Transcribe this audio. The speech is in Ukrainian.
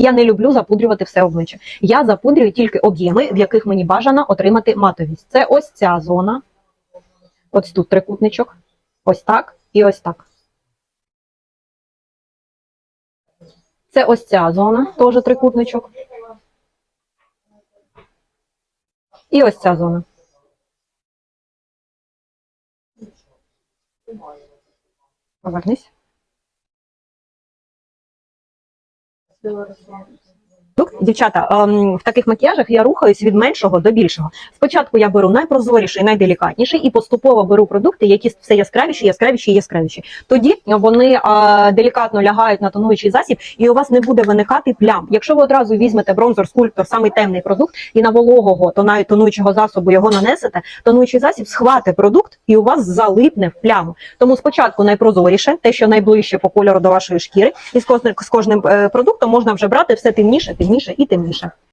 Я не люблю запудрювати все обличчя. Я запудрюю тільки об'єми, в яких мені бажано отримати матовість. Це ось ця зона. Ось тут трикутничок. Ось так і ось так. Це ось ця зона, теж трикутничок. І ось ця зона. Повернись. dorsums Тук, Дівчата, ем, в таких макіяжах я рухаюсь від меншого до більшого. Спочатку я беру найпрозоріший, найделікатніший і поступово беру продукти, які все яскравіші, яскравіші яскравіші. Тоді вони е, делікатно лягають на тонуючий засіб, і у вас не буде виникати плям. Якщо ви одразу візьмете бронзор, скульптор, самий темний продукт, і на вологого тона- тонуючого засобу його нанесете, тонуючий засіб схвате продукт і у вас залипне в пляму. Тому спочатку найпрозоріше, те, що найближче по кольору до вашої шкіри, і з кожним, з кожним е, продуктом можна вже брати все темніше, темніше і темніше.